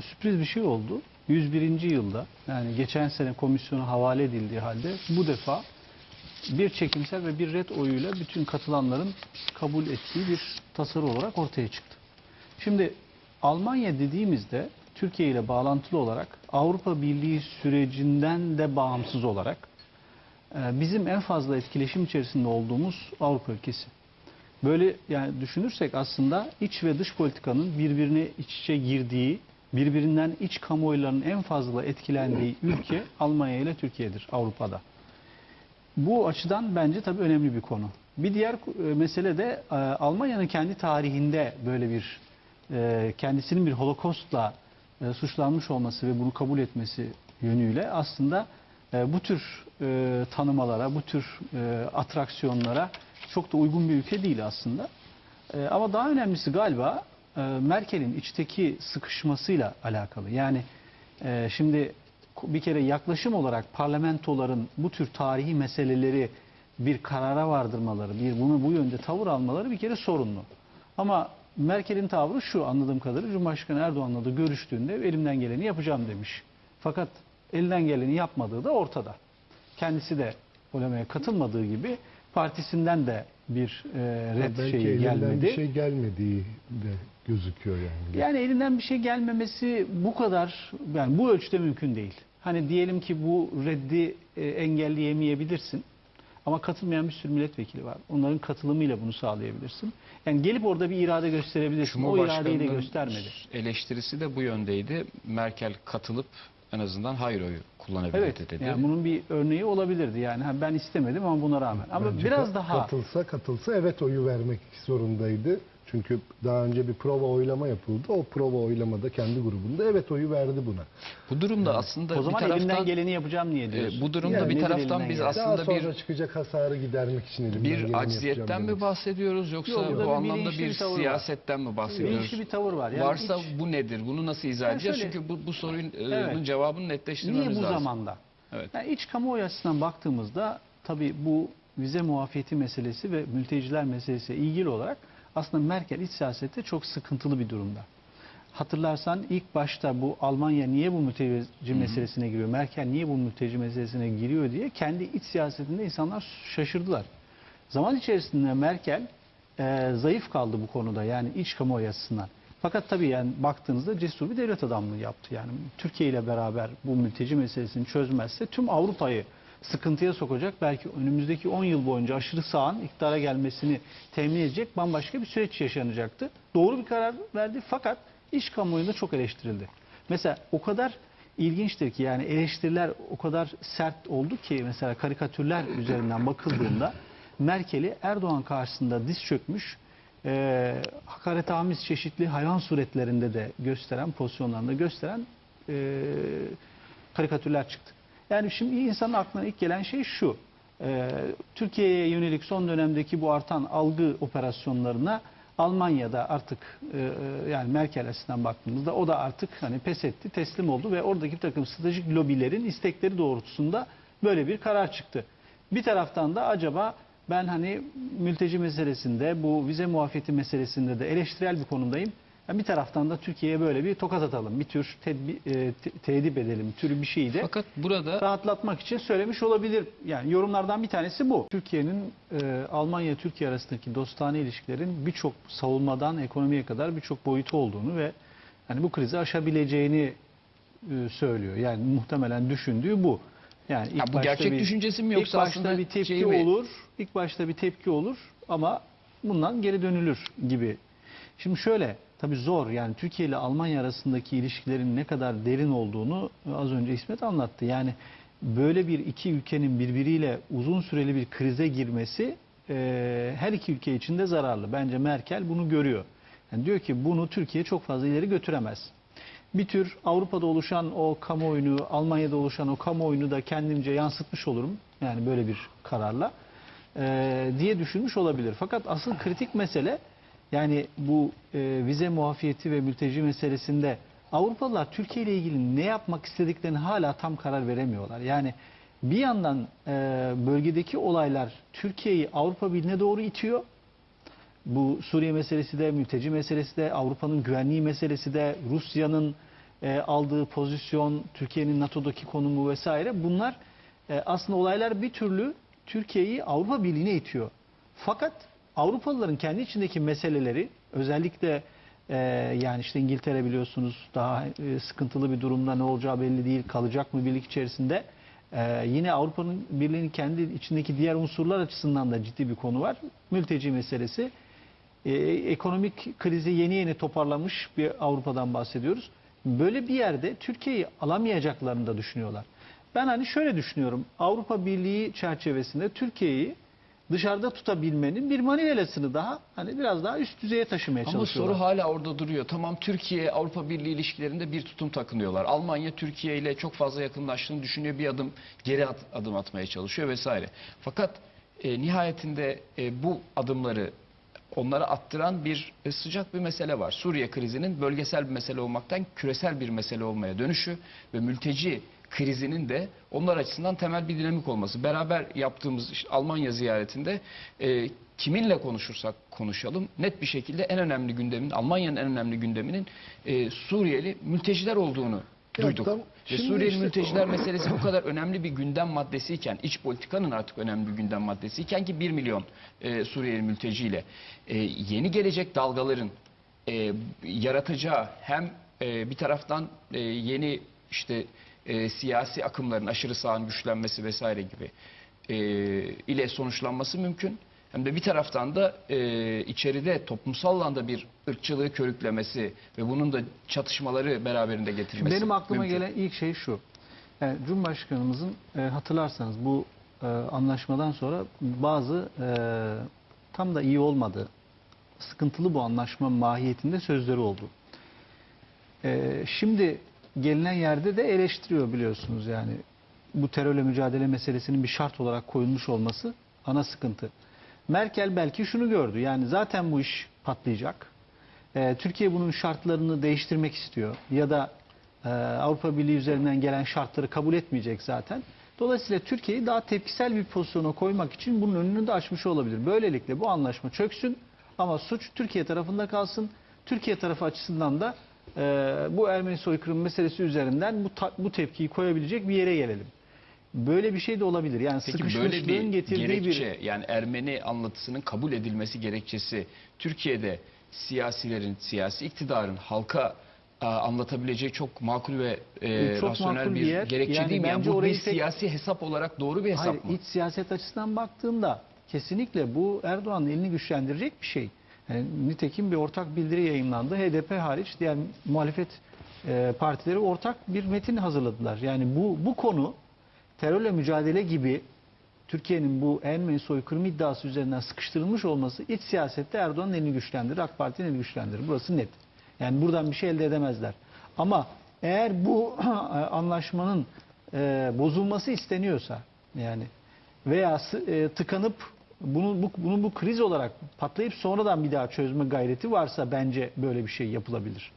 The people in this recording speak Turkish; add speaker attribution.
Speaker 1: sürpriz bir şey oldu. 101. yılda yani geçen sene komisyona havale edildiği halde bu defa bir çekimsel ve bir red oyuyla bütün katılanların kabul ettiği bir tasarı olarak ortaya çıktı. Şimdi Almanya dediğimizde Türkiye ile bağlantılı olarak Avrupa Birliği sürecinden de bağımsız olarak e, bizim en fazla etkileşim içerisinde olduğumuz Avrupa ülkesi. Böyle yani düşünürsek aslında iç ve dış politikanın birbirine iç içe girdiği, birbirinden iç kamuoylarının en fazla etkilendiği ülke Almanya ile Türkiye'dir Avrupa'da. Bu açıdan bence tabii önemli bir konu. Bir diğer e, mesele de e, Almanya'nın kendi tarihinde böyle bir e, kendisinin bir holokostla suçlanmış olması ve bunu kabul etmesi yönüyle aslında bu tür tanımalara, bu tür atraksiyonlara çok da uygun bir ülke değil aslında. Ama daha önemlisi galiba e, Merkel'in içteki sıkışmasıyla alakalı. Yani e, şimdi bir kere yaklaşım olarak parlamentoların bu tür tarihi meseleleri bir karara vardırmaları, bir bunu bu yönde tavır almaları bir kere sorunlu. Ama Merkel'in tavrı şu anladığım kadarıyla Cumhurbaşkanı Erdoğan'la da görüştüğünde elimden geleni yapacağım demiş. Fakat elinden geleni yapmadığı da ortada. Kendisi de olamaya katılmadığı gibi partisinden de bir e, red
Speaker 2: Belki
Speaker 1: şeyi
Speaker 2: elinden
Speaker 1: gelmedi.
Speaker 2: bir şey gelmediği de gözüküyor yani.
Speaker 1: Yani elinden bir şey gelmemesi bu kadar yani bu ölçüde mümkün değil. Hani diyelim ki bu reddi e, engelleyemeyebilirsin. Ama katılmayan bir sürü milletvekili var. Onların katılımıyla bunu sağlayabilirsin. Yani gelip orada bir irade gösterebilirsin. O iradeyi de göstermedi.
Speaker 3: eleştirisi de bu yöndeydi. Merkel katılıp en azından hayır oyu kullanabilirdi
Speaker 1: Evet.
Speaker 3: dedi.
Speaker 1: Yani bunun bir örneği olabilirdi. Yani ben istemedim ama buna rağmen. Ama
Speaker 2: Bence
Speaker 1: biraz daha
Speaker 2: Katılsa katılsa evet oyu vermek zorundaydı. Çünkü daha önce bir prova oylama yapıldı. O prova oylamada kendi grubunda evet oyu verdi buna.
Speaker 3: Bu durumda aslında
Speaker 1: o zaman
Speaker 3: bir taraftan
Speaker 1: elimden geleni yapacağım niye diyorsun?
Speaker 3: e, bu durumda
Speaker 2: Yani
Speaker 3: bir taraftan biz?
Speaker 2: Daha
Speaker 3: aslında
Speaker 2: sonra
Speaker 3: bir
Speaker 2: çıkacak hasarı gidermek için elimden
Speaker 3: bir acziyetten mi bahsediyoruz yoksa
Speaker 1: Yok,
Speaker 3: bu
Speaker 1: bir
Speaker 3: anlamda bir
Speaker 1: bir tavır var.
Speaker 3: siyasetten mi bahsediyoruz?
Speaker 1: bilinçli bir tavır var. Yani
Speaker 3: Varsa
Speaker 1: hiç-
Speaker 3: bu nedir? Bunu nasıl izah
Speaker 1: Yani
Speaker 3: edeceğiz?
Speaker 1: şöyle-
Speaker 3: Çünkü bu, bu sorunun e,
Speaker 1: Evet.
Speaker 3: cevabını netleştirmemiz
Speaker 1: Niye bu
Speaker 3: lazım.
Speaker 1: Zamanda?
Speaker 3: Evet.
Speaker 1: Yani iç kamuoyu açısından baktığımızda tabii bu vize muafiyeti meselesi ve mülteciler meselesiyle ilgili olarak aslında Merkel iç siyasette çok sıkıntılı bir durumda. Hatırlarsan ilk başta bu Almanya niye bu mülteci meselesine giriyor, Merkel niye bu mülteci meselesine giriyor diye kendi iç siyasetinde insanlar şaşırdılar. Zaman içerisinde Merkel e, zayıf kaldı bu konuda yani iç kamuoyu açısından. Fakat tabii yani baktığınızda cesur bir devlet adamlığı yaptı. Yani Türkiye ile beraber bu mülteci meselesini çözmezse tüm Avrupa'yı sıkıntıya sokacak belki önümüzdeki 10 yıl boyunca aşırı sağın iktidara gelmesini temin edecek bambaşka bir süreç yaşanacaktı. Doğru bir karar verdi fakat iç kamuoyunda çok eleştirildi. Mesela o kadar ilginçtir ki yani eleştiriler o kadar sert oldu ki mesela karikatürler üzerinden bakıldığında Merkel'i Erdoğan karşısında diz çökmüş e, hakaretamiz çeşitli hayvan suretlerinde de gösteren pozisyonlarında gösteren e, karikatürler çıktı. Yani şimdi insanın aklına ilk gelen şey şu. e, Türkiye'ye yönelik son dönemdeki bu artan algı operasyonlarına Almanya'da artık e, e, yani Merkel açısından baktığımızda o da artık hani pes etti, teslim oldu ve oradaki takım stratejik lobilerin istekleri doğrultusunda böyle bir karar çıktı. Bir taraftan da acaba ben hani mülteci meselesinde bu vize muafiyeti meselesinde de eleştirel bir konumdayım. Yani bir taraftan da Türkiye'ye böyle bir tokat atalım, bir tür tedbi, e, te- tedip edelim, türü bir şeyi de
Speaker 3: Fakat burada
Speaker 1: rahatlatmak için söylemiş olabilir. Yani yorumlardan bir tanesi bu. Türkiye'nin e, Almanya-Türkiye arasındaki dostane ilişkilerin birçok savunmadan ekonomiye kadar birçok boyutu olduğunu ve hani bu krizi aşabileceğini e, söylüyor. Yani muhtemelen düşündüğü bu. Yani ilk
Speaker 3: Ya bu gerçek
Speaker 1: bir-
Speaker 3: düşüncesi mi
Speaker 1: ilk
Speaker 3: yoksa
Speaker 1: başta
Speaker 3: aslında
Speaker 1: bir tepki
Speaker 3: şey mi?
Speaker 1: olur. İlk başta bir tepki olur ama bundan geri dönülür gibi. Şimdi şöyle tabii zor yani Türkiye ile Almanya arasındaki ilişkilerin ne kadar derin olduğunu az önce İsmet anlattı. Yani böyle bir iki ülkenin birbiriyle uzun süreli bir krize girmesi e, her iki ülke için de zararlı. Bence Merkel bunu görüyor. Yani diyor ki bunu Türkiye çok fazla ileri götüremez. Bir tür Avrupa'da oluşan o kamuoyunu, Almanya'da oluşan o kamuoyunu da kendimce yansıtmış olurum. Yani böyle bir kararla e, diye düşünmüş olabilir. Fakat asıl kritik mesele yani bu e, vize muafiyeti ve mülteci meselesinde Avrupalılar Türkiye ile ilgili ne yapmak istediklerini hala tam karar veremiyorlar. Yani bir yandan e, bölgedeki olaylar Türkiye'yi Avrupa Birliği'ne doğru itiyor. Bu Suriye meselesi de, mülteci meselesi de, Avrupa'nın güvenliği meselesi de, Rusya'nın e, aldığı pozisyon, Türkiye'nin NATO'daki konumu vesaire bunlar e, aslında olaylar bir türlü Türkiye'yi Avrupa Birliği'ne itiyor. Fakat Avrupalıların kendi içindeki meseleleri özellikle e, yani işte İngiltere biliyorsunuz daha e, sıkıntılı bir durumda ne olacağı belli değil kalacak mı birlik içerisinde. E, yine Avrupa'nın Birliği'nin kendi içindeki diğer unsurlar açısından da ciddi bir konu var. Mülteci meselesi. E, ekonomik krizi yeni yeni toparlamış bir Avrupa'dan bahsediyoruz. Böyle bir yerde Türkiye'yi alamayacaklarını da düşünüyorlar. Ben hani şöyle düşünüyorum. Avrupa Birliği çerçevesinde Türkiye'yi dışarıda tutabilmenin bir manivelasını daha hani biraz daha üst düzeye taşımaya
Speaker 3: Ama
Speaker 1: çalışıyorlar.
Speaker 3: soru hala orada duruyor. Tamam Türkiye Avrupa Birliği ilişkilerinde bir tutum takınıyorlar. Almanya Türkiye ile çok fazla yakınlaştığını düşünüyor. Bir adım geri at- adım atmaya çalışıyor vesaire. Fakat e, nihayetinde e, bu adımları onlara attıran bir e, sıcak bir mesele var. Suriye krizinin bölgesel bir mesele olmaktan küresel bir mesele olmaya dönüşü ve mülteci krizinin de onlar açısından temel bir dinamik olması. Beraber yaptığımız işte Almanya ziyaretinde e, kiminle konuşursak konuşalım net bir şekilde en önemli gündemin Almanya'nın en önemli gündeminin e, Suriyeli mülteciler olduğunu duyduk.
Speaker 2: tam-
Speaker 3: Ve Suriyeli
Speaker 2: işte-
Speaker 3: mülteciler meselesi bu kadar önemli bir gündem maddesiyken, iç politikanın artık önemli bir gündem maddesiyken ki 1 milyon e, Suriyeli mülteciyle e, yeni gelecek dalgaların e, yaratacağı hem e, bir taraftan e, yeni işte e, siyasi akımların aşırı sağın güçlenmesi vesaire gibi e, ile sonuçlanması mümkün. Hem de bir taraftan da e, içeride toplumsal alanda bir ırkçılığı körüklemesi ve bunun da çatışmaları beraberinde getirmesi
Speaker 1: Benim aklıma
Speaker 3: mümkün.
Speaker 1: gelen ilk şey şu. Yani Cumhurbaşkanımızın e, hatırlarsanız bu e, anlaşmadan sonra bazı e, tam da iyi olmadı. Sıkıntılı bu anlaşma mahiyetinde sözleri oldu. E, şimdi gelinen yerde de eleştiriyor biliyorsunuz yani. Bu terörle mücadele meselesinin bir şart olarak koyulmuş olması ana sıkıntı. Merkel belki şunu gördü. Yani zaten bu iş patlayacak. Ee, Türkiye bunun şartlarını değiştirmek istiyor ya da e, Avrupa Birliği üzerinden gelen şartları kabul etmeyecek zaten. Dolayısıyla Türkiye'yi daha tepkisel bir pozisyona koymak için bunun önünü de açmış olabilir. Böylelikle bu anlaşma çöksün ama suç Türkiye tarafında kalsın. Türkiye tarafı açısından da e, bu Ermeni soykırım meselesi üzerinden bu, bu tepkiyi koyabilecek bir yere gelelim. Böyle bir şey de olabilir. Yani
Speaker 3: Peki böyle
Speaker 1: sıkışmışlığın
Speaker 3: bir
Speaker 1: getirdiği
Speaker 3: gerekçe
Speaker 1: bir
Speaker 3: yani Ermeni anlatısının kabul edilmesi gerekçesi Türkiye'de siyasilerin, siyasi iktidarın halka a, anlatabileceği çok makul ve e,
Speaker 1: Çok
Speaker 3: rasyonel
Speaker 1: makul
Speaker 3: bir,
Speaker 1: bir yer.
Speaker 3: gerekçe
Speaker 1: Yani
Speaker 3: değil mi? Yani bu bir
Speaker 1: tek-
Speaker 3: siyasi hesap olarak doğru bir hesap
Speaker 1: Hayır,
Speaker 3: mı?
Speaker 1: iç siyaset açısından baktığında kesinlikle bu Erdoğan'ın elini güçlendirecek bir şey. Yani nitekim bir ortak bildiri yayınlandı. HDP hariç diğer muhalefet e, partileri ortak bir metin hazırladılar. Yani bu bu konu terörle mücadele gibi Türkiye'nin bu Ermeni soykırım iddiası üzerinden sıkıştırılmış olması iç siyasette Erdoğan'ın elini güçlendirir, AK Parti'nin elini güçlendirir. Burası net. Yani buradan bir şey elde edemezler. Ama eğer bu anlaşmanın e, bozulması isteniyorsa yani veya e, tıkanıp bunun bu, bunun bu kriz olarak patlayıp sonradan bir daha çözme gayreti varsa bence böyle bir şey yapılabilir.